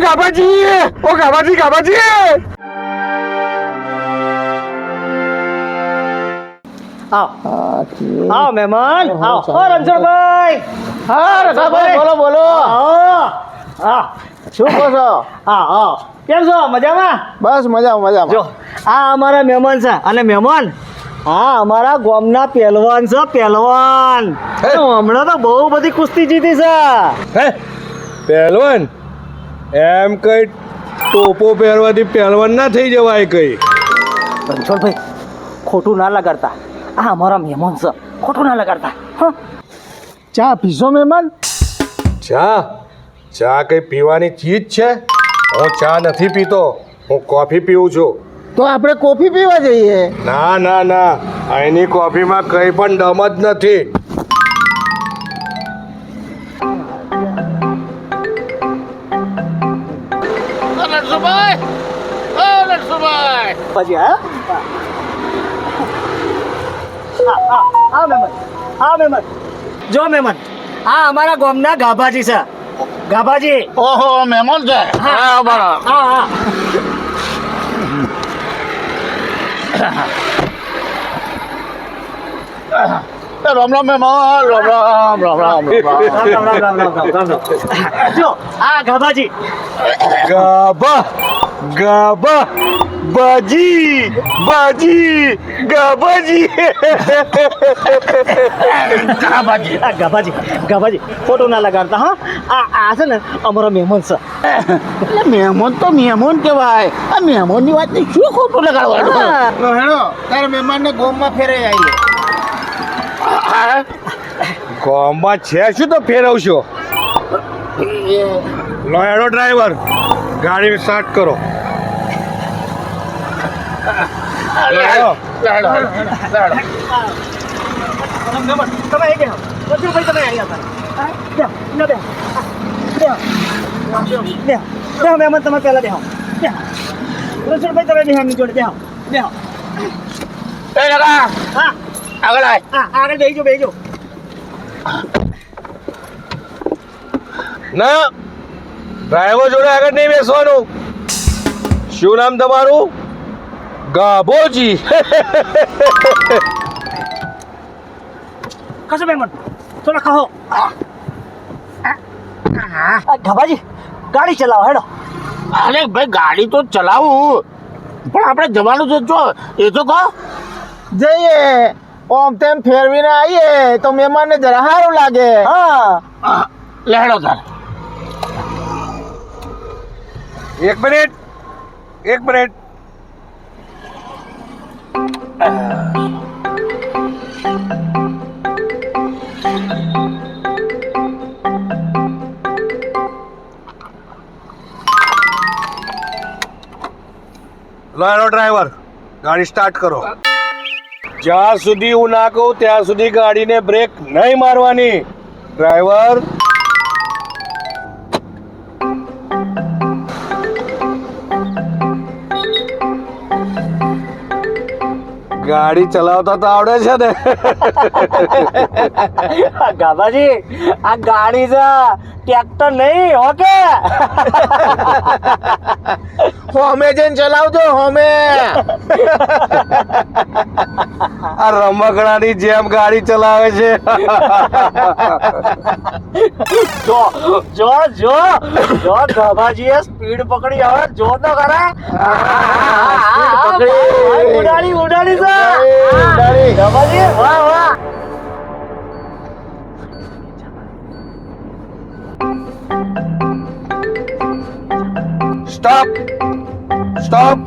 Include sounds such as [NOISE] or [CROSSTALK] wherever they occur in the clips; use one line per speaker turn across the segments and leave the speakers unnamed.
ગાબાજી ઓ ગાભાજી ગાભાજી.
આવો. આવ મહેમાન. આવો. ઓ રણછોડભાઈ.
હા રસાભાઈ બોલો બોલો.
હા હા
શું કહો છો?
હા હા કેમ છો? મજામાં?
બસ મજામાં
જો
મજામાં
આ અમારા મહેમાન છે. અને મહેમાન હા અમારા ગોમના પહેલવાન છે પહેલવાન.
હે?
હમણાં તો બહુ બધી કુસ્તી જીતી છે.
હે પહેલવાન? એમ કઈ ટોપો પહેરવાથી પહેલવાન ના થઈ જવાય કઈ.
રણછોડભાઈ ખોટું ના લગાડતા. આ અમારા મહેમાન છે. ખોટું ના લગાડતા. હા?
ચા પીશો મહેમાન?
ચા? ચા કઈ પીવાની ચીજ છે? હું ચા નથી પીતો. હું કોફી પીવું છું.
તો આપણે કોફી પીવા જઈએ.
ના ના ના. અહીંની કોફીમાં કંઈ પણ દમ જ નથી.
लट्टू भाई ओ लट्टू जो मेहमान हाँ हमारा गोमना गाभाजी सा गाभाजी ओहो मेहमान से
हाँ મહેમાન રામ રામ રામ રામ રામ રામ રામ
રામ રામ રામ રામ જો આ ગાભાજી
ગાભા ગાભા બાજી બાજી ગાબાજી
આ ગાભાજી ગાભાજી ફોટો ના લગાડતા હા આ આ છે ને અમારો મહેમાન છે
એટલે મહેમાન તો મહેમાન કહેવાય આ મહેમાનની વાત શું ખોટું લગાડવાનું હેડો તારા મહેમાનને ગોમમાં ફેરે આવીએ
ગોમમાં છે શું તો ફેરવશો લો એડો ડ્રાઈવર ગાડી સ્ટાર્ટ કરો
તમે પેલા દેહો રસુલભાઈ તમે બિહારની જોડે દેહો દેહો હા
આગળ આય.
આગળ બેહીજો બેહીજો
ના ડ્રાઈવર જોડે આગળ નહીં બેસવાનું. શું નામ તમારું? ગાબોજી
કશો મહેમાન થોડા ખાઓ ગભાજી ગાડી ચલાવો હેડો.
અરે ભાઈ ગાડી તો ચલાવું. પણ આપણે જવાનું છે જો એ તો કહો. જઈએ. ઓમ તેમ ફેરવીને આવીએ તો મહેમાનને જરા સારું લાગે.
હા.
લેડો તાર.
એક મિનિટ. એક મિનિટ. લો ડ્રાઈવર ગાડી સ્ટાર્ટ કરો. જ્યાં સુધી હું ના કહું ત્યાં સુધી ગાડીને બ્રેક નહીં મારવાની. ડ્રાઈવર ગાડી ચલાવતા તો આવડે છે ને
ગાભાજી આ ગાડી છે ટ્રેક્ટર નહીં ઓકે
હોમે જઈને ચલાવજો હોમે
આ રમકડાની જેમ ગાડી ચલાવે છે
જો જો જો જો ગાભાજીએ સ્પીડ પકડી હવે જો તો ખરા
પકડી.
ઉડાડી. વાહ વાહ.
સ્ટોપ સ્ટોપ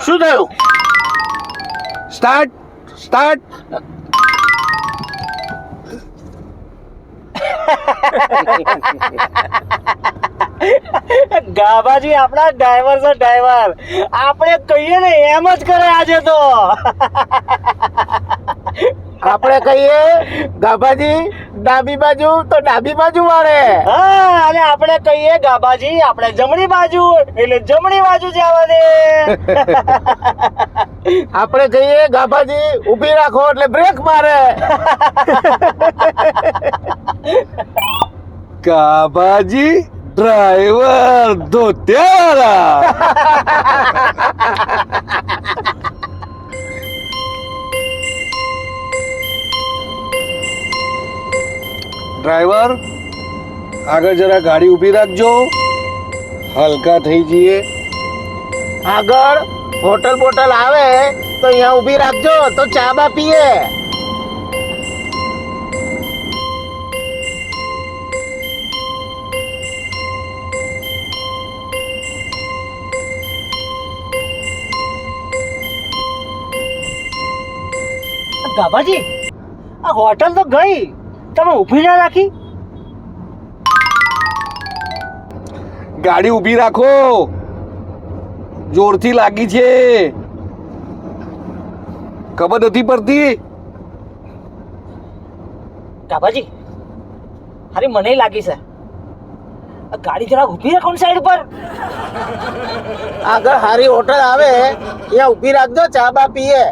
[LAUGHS]
શું થયું?
સ્ટાર્ટ સ્ટાર્ટ
ગાભાજી આપણા ડ્રાઈવર છે ડ્રાઈવર આપણે કહીએ ને એમ જ કરે આજે તો.
આપણે કહીએ ગાભાજી ડાબી બાજુ તો ડાબી બાજુ વાળે.
હા અને આપણે કહીએ ગાભાજી આપણે જમણી બાજુ એટલે જમણી બાજુ જવા દે.
આપણે કહીએ ગાભાજી ઊભી રાખો એટલે બ્રેક મારે.
ગાભાજી ડ્રાઈવર ધોત્યાવાળા ડ્રાઈવર આગળ જરા ગાડી ઊભી રાખજો હલકા થઈ જઈએ
આગળ હોટલ બોટલ આવે તો અહીંયા ઊભી રાખજો તો ચા બા પીએ
ગાભાજી આ હોટલ તો ગઈ તમે ઊભી ના રાખી
ગાડી ઊભી રાખો. જોરથી લાગી છે. ખબર નથી પડતી.
ગાભાજી અરે મને લાગી છે. ગાડી જરા ઊભી રાખો ને સાઈડ પર
આગળ સારી હોટલ આવે ત્યાં ઊભી રાખજો ચા બા પીએ.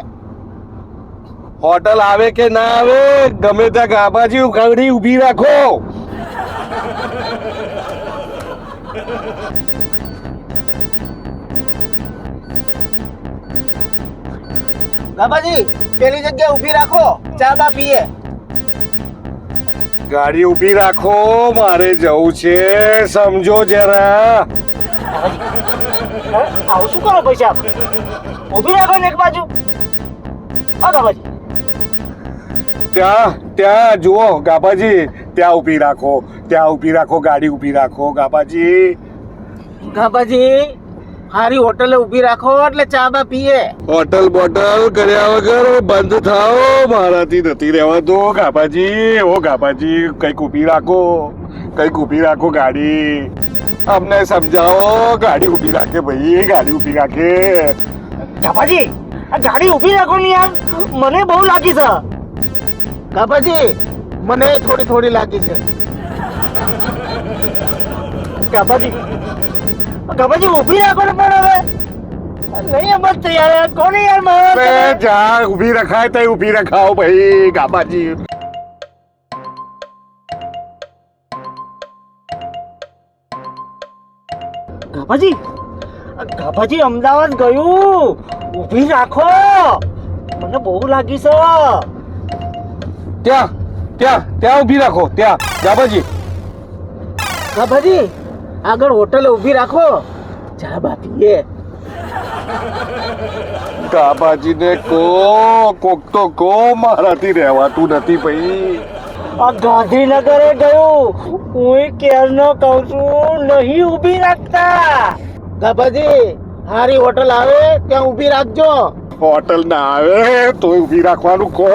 હોટલ આવે કે ના આવે ગમે ત્યાં ગાબાજી ગાડી ઊભી રાખો.
બાબાજી પેલી જગ્યાએ ઊભી રાખો ચા બા પીએ.
ગાડી ઊભી રાખો મારે જવું છે સમજો જરા.
આવું શું કરો પૈસા ઊભી રાખો ને એક બાજુ. હા બાબાજી.
ત્યાં ત્યાં જુઓ ગાબાજી ત્યાં ઊભી રાખો ત્યાં ઊભી રાખો ગાડી ઊભી રાખો ગાબાજી
ગાબાજી સારી હોટલે ઊભી રાખો એટલે ચા બા પીએ.
હોટલ બોટલ કર્યા વગર બંધ થાઓ. મારાથી નથી રહેવાતું. ગાભાજી ઓ ગાભાજી કંઈક ઊભી રાખો. કંઈક ઊભી રાખો ગાડી. અમને સમજાવો ગાડી ઊભી રાખે ભાઈ ગાડી ઊભી રાખે.
ગાભાજી આ ગાડી ઊભી રાખો ને યાર. મને બહુ લાગી છે.
ગાભાજી મને થોડી થોડી લાગી છે.
ગાભાજી ગાભાજી ઊભી રાખો ને પણ હવે. નહીં એમ યાર કોને યાર મારે
જા ઊભી રખાય તઈ ઊભી રખાઓ ભાઈ ગાબાજી.
ગાભાજી આ ગાભાજી અમદાવાદ ગયું. ઊભી રાખો. મને બહુ લાગી છે.
ત્યાં ત્યાં ત્યાં ઊભી રાખો ત્યાં. ગાબાજી.
ગાબાજી? આગળ હોટેલ ઊભી રાખો. ચા બા પીએ
ગાબાજીને કો કોક તો કો મારાથી રહેવાતું નથી ભાઈ.
આ ગાંધીનગરે ગયું. હું કેર નો કહું છું નહીં ઊભી રાખતા.
ગાબાજી હારી હોટલ આવે ત્યાં ઊભી રાખજો.
હોટલ ના આવે તોય ઊભી રાખવાનું કો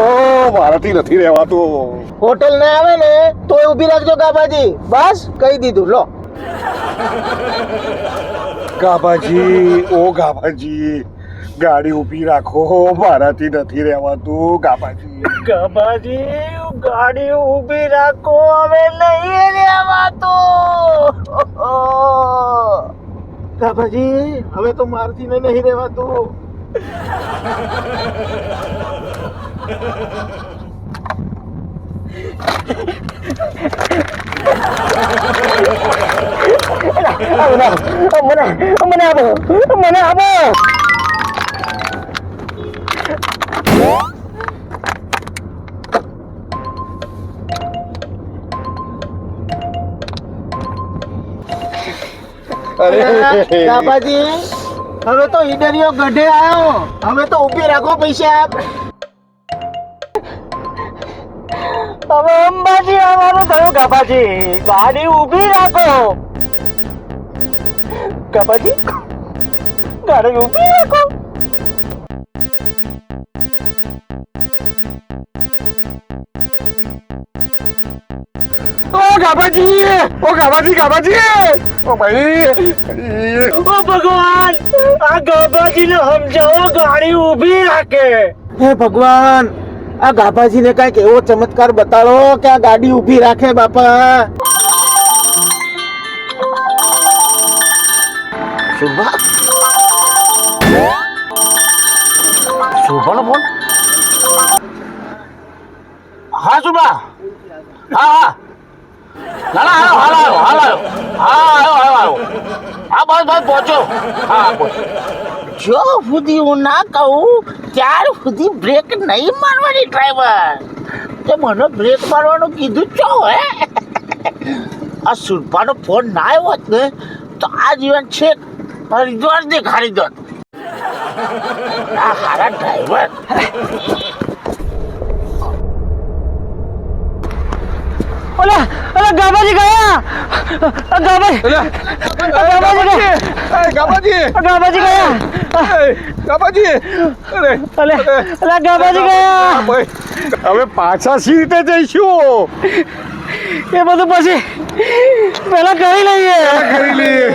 મારાથી નથી રહેવાતું.
હોટલ ના આવે ને તોય ઊભી રાખજો ગાબાજી બસ કહી દીધું લો.
ગાબાજી ઓ ગાબાજી ગાડી ઊભી રાખો, મારાથી નથી રહેવાતું ગાબાજી
ગાભાજી, ગાડી ઊભી રાખો, હવે નહીં રહેવાતો.
ગાબાજી હવે તો મારથી નહીં રહેવાતું.
મને મને આપો મને આપો
અરે
ગાબાજી હવે તો ઈડરિયો ગઢે આવ્યો હવે તો ઊભી રાખો પૈસા
હવે અંબાજી આવવાનું થયું, ગાભાજી. ગાડી ઊભી રાખો. ગાભાજી, ગાડી ઊભી રાખો.
ઓ ગાબાજી ઓ ગાબાજી ગાબાજી ઓ ભાઈ,
ઓ ભગવાન, આ ગાભાજીને સમજાવો, ગાડી ઊભી રાખે.
હે ભગવાન આ ગાભાજીને કંઈક એવો ચમત્કાર બતાડો કે આ ગાડી ઊભી રાખે બાપા. શુભા? શુભાનો ફોન હા, શુભા. હા હા.
ના ના હાલ આવ્યો હાલ આવ્યો હા આવ્યો આવ્યો આવ્યો હા, બસ બસ, પહોંચો. હા, પહોંચો. જો સુધી હું ના કહું, ત્યાર સુધી બ્રેક નહીં મારવાની ડ્રાઈવર તે મને બ્રેક મારવાનું કીધું છો, હે? આ સુરપાનો ફોન ના આવ્યો હોત ને, તો આ જીવન છે હરિદ્વાર દેખાડી દોત આ હારા ડ્રાઈવર
ઓલા ઓલા ગાબાજી ગયા. ગાબાજી!
ગાબાજી એ, ગાબાજી!
ગાબાજી ગયા!
ગાબાજી! અરે
અલે અલે ગાબાજી ગયા!
ભાઈ, હવે પાછા સી રીતે જઈશું?
એ બધું પછી પેલા કરી લઈએ.
કરી લઈએ.